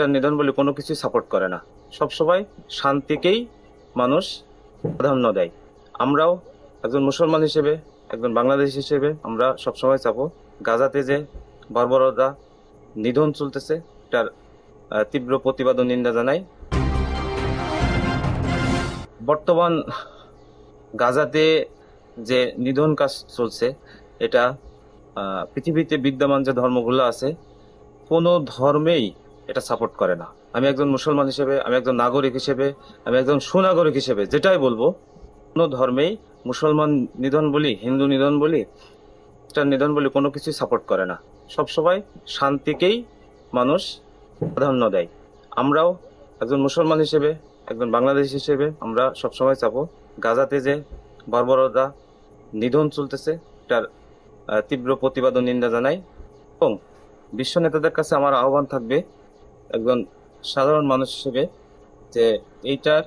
খ্রিস্টান নিধন বলে কোনো কিছু সাপোর্ট করে না। সবসময় শান্তিকেই মানুষ প্রাধান্য দেয়। আমরাও একজন মুসলমান হিসেবে, একজন বাংলাদেশ হিসেবে আমরা সবসময় চাবো গাজাতে যে বর্বরতা নিধন চলতেছে, তার তীব্র প্রতিবাদ ও নিন্দা জানাই। বর্তমান গাজাতে যে নিধন কাজ চলছে, এটা পৃথিবীতে বিদ্যমান যে ধর্মগুলো আছে, কোনো ধর্মেই এটা সাপোর্ট করে না। আমি একজন মুসলমান হিসেবে, আমি একজন নাগরিক হিসেবে, আমি একজন সুনাগরিক হিসেবে যেটাই বলব, কোনো ধর্মেই মুসলমান নিধন বলি, হিন্দু নিধন বলি, খ্রিস্টান নিধন বলি কোনো কিছু সাপোর্ট করে না। সবসময় শান্তিকেই মানুষ প্রাধান্য দেয়। আমরাও একজন মুসলমান হিসেবে, একজন বাংলাদেশ হিসেবে আমরা সবসময় চাবো, গাজাতে যে বর্বরতা, নিধন চলতেছে, তার তীব্র প্রতিবাদ ও নিন্দা জানাই। এবং বিশ্ব নেতাদের কাছে আমার আহ্বান থাকবে একজন সাধারণ মানুষ হিসেবে যে এইটার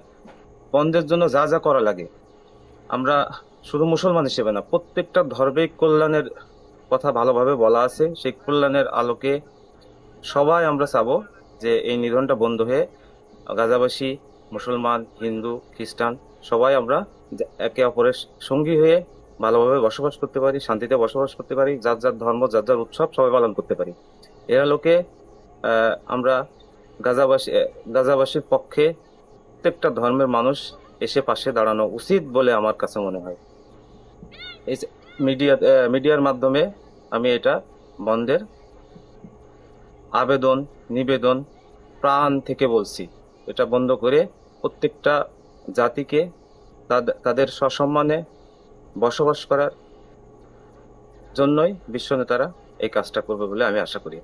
বন্ধের জন্য যা যা করা লাগে। আমরা শুধু মুসলমান হিসেবে না প্রত্যেকটা ধর্মিক কল্যাণের কথা ভালোভাবে বলা আছে। সেই কল্যাণের আলোকে সবাই আমরা চাবো যে এই নিধনটা বন্ধ হয়ে গাজাবাসী মুসলমান হিন্দু খ্রিস্টান সবাই আমরা একে অপরের সঙ্গী হয়ে ভালোভাবে বসবাস করতে পারি শান্তিতে বসবাস করতে পারি যার যার ধর্ম যার যার উৎসব সবাই পালন করতে পারি। এর আলোকে আহ, আমরা গাজাবাসী গাজাবাসীর পক্ষে প্রত্যেকটা ধর্মের মানুষ এসে পাশে দাঁড়ানো উচিত বলে আমার কাছে মনে হয়। এই মিডিয়া মিডিয়ার মাধ্যমে আমি এটা বন্ধের আবেদন, নিবেদন প্রাণ থেকে বলছি। এটা বন্ধ করে প্রত্যেকটা জাতিকে তাদ- তাদের সসম্মানে বসবাস করার জন্যই বিশ্ব নেতারা এই কাজটা করবে বলে আমি আশা করি।